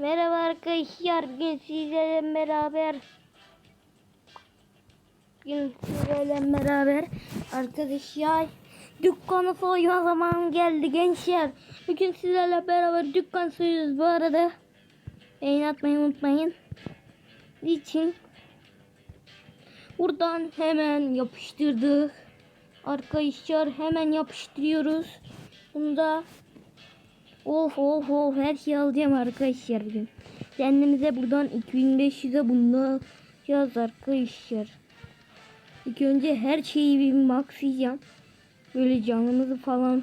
Merhaba arkadaşlar. Bugün sizlerle beraber Bugün sizlerle beraber arkadaşlar dükkanı soyma zamanı geldi gençler. Bugün sizlerle beraber dükkan soyuyoruz bu arada. Beğeni atmayı unutmayın. için buradan hemen yapıştırdık. Arkadaşlar hemen yapıştırıyoruz. Bunda Of of of her şeyi alacağım arkadaşlar bugün. Kendimize buradan 2500'e bundan yaz arkadaşlar. İlk önce her şeyi bir maxlayacağım. Böyle canımızı falan.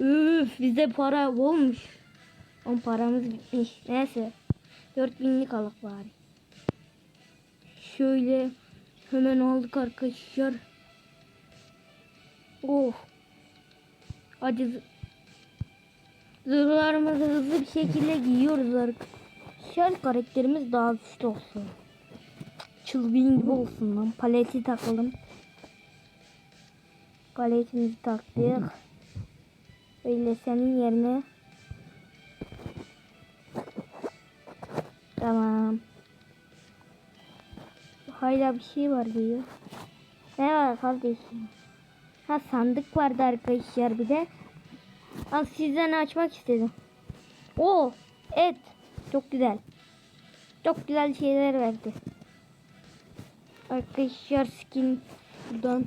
Üf bize para olmuş. On paramız bitmiş. Neyse. 4000'lik alık bari. Şöyle hemen aldık arkadaşlar. Oh. Hadi Zırhlarımızı hızlı bir şekilde giyiyoruz arkadaşlar. Karakterimiz daha güçlü olsun. Çılgın gibi olsun lan. Paleti takalım. Paletimizi taktık. Böyle senin yerine. Tamam. Hala bir şey var diyor. Ne var kardeşim? Ha sandık vardı arkadaşlar bir de. Az sizden açmak istedim. O et. Çok güzel. Çok güzel şeyler verdi. Arkadaşlar skin buradan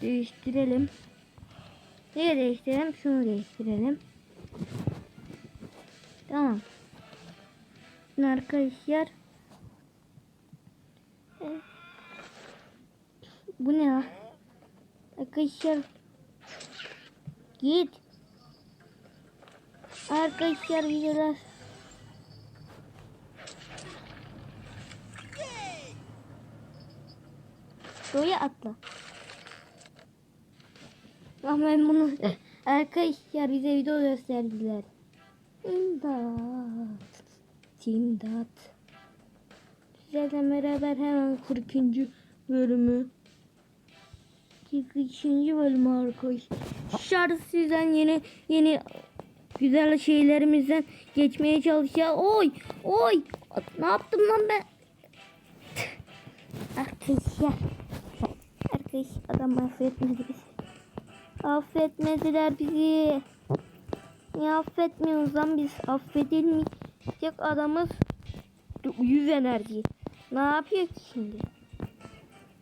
değiştirelim. Neyi değiştirelim? Şunu değiştirelim. Tamam. Şimdi arkadaşlar bu ne? Arkadaşlar git. Arkadaşlar videolar. Doğuya atla. Ama ben bunu arkadaşlar bize video gösterdiler. İmdat. İmdat. Sizlerle beraber hemen 40. bölümü 42. bölümü arkadaşlar. Sizden yeni yeni güzel şeylerimizden geçmeye çalışacağız. Oy oy ne yaptım lan ben? Arkadaşlar. Arkadaş adam affetmedi bizi. Affetmediler bizi. Niye affetmiyoruz lan biz? Affedilmeyecek adamız 100 enerji. Ne yapıyor ki şimdi?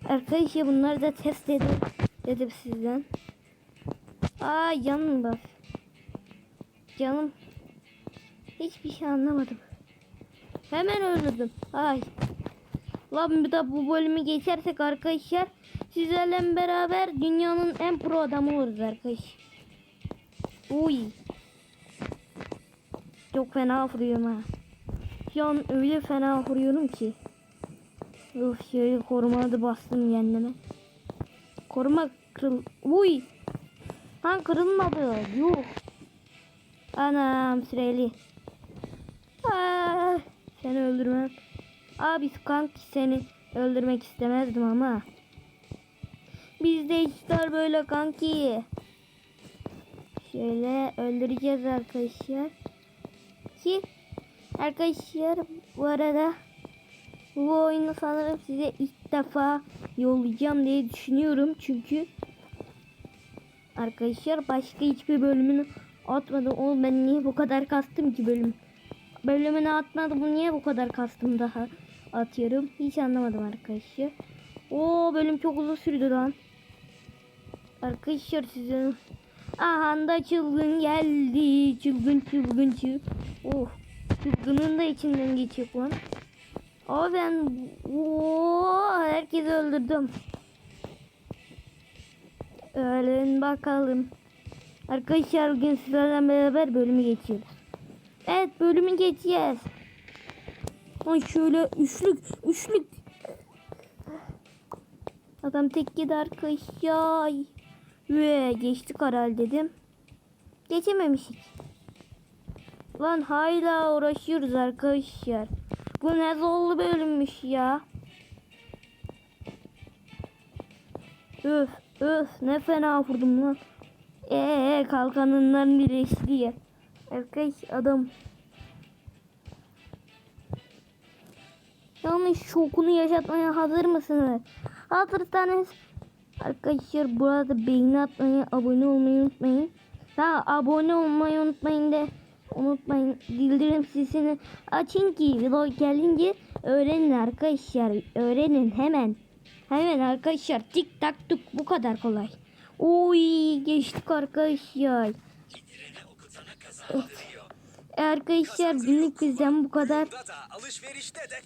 Arkadaşlar bunları da test edin dedim sizden. Aa yanım bak. Canım. Hiçbir şey anlamadım. Hemen öldürdüm. Ay. Lan bir de bu bölümü geçersek arkadaşlar sizlerle beraber dünyanın en pro adamı oluruz arkadaşlar. Uy. Çok fena vuruyorum ha. Şu an öyle fena vuruyorum ki. Of şöyle koruma da bastım kendime. Koruma kırıl... Uy. Lan kırılmadı. Yuh. Anam süreli. Aa, seni öldürmem. Abi kanki seni öldürmek istemezdim ama. Biz de işler böyle kanki. Şöyle öldüreceğiz arkadaşlar. Ki arkadaşlar bu arada bu oyunu sanırım size ilk defa yollayacağım diye düşünüyorum. Çünkü arkadaşlar başka hiçbir bölümünü atmadım. Oğlum ben niye bu kadar kastım ki bölüm? Bölümünü atmadım. Niye bu kadar kastım daha atıyorum? Hiç anlamadım arkadaşlar. O bölüm çok uzun sürdü lan. Arkadaşlar sizin Aha da çılgın geldi. Çılgın çılgın çılgın. Oh. Çılgının da içinden geçiyor lan. Ama ben Oo, herkesi öldürdüm. Ölün bakalım. Arkadaşlar bugün sizlerle beraber bölümü geçiyoruz. Evet bölümü geçeceğiz. Ay şöyle üçlük üçlük. Adam tek yedi arkadaşlar. Ve geçtik herhalde dedim. Geçememişik. Lan hala uğraşıyoruz arkadaşlar. Bu ne zorlu bölümmüş ya. Öf öf ne fena vurdum lan. Ee kalkanından birleşti. Erkek adam. Yanlış şokunu yaşatmaya hazır mısınız? Hazırsanız arkadaşlar burada beğeni atmayı, abone olmayı unutmayın. Daha abone olmayı unutmayın de unutmayın bildirim sesini açın ki vlog gelince öğrenin arkadaşlar öğrenin hemen hemen arkadaşlar tik tak tuk bu kadar kolay. Oy geçtik arkadaşlar. Evet. Arkadaşlar günlük bizden bu kadar. Da da alışverişte de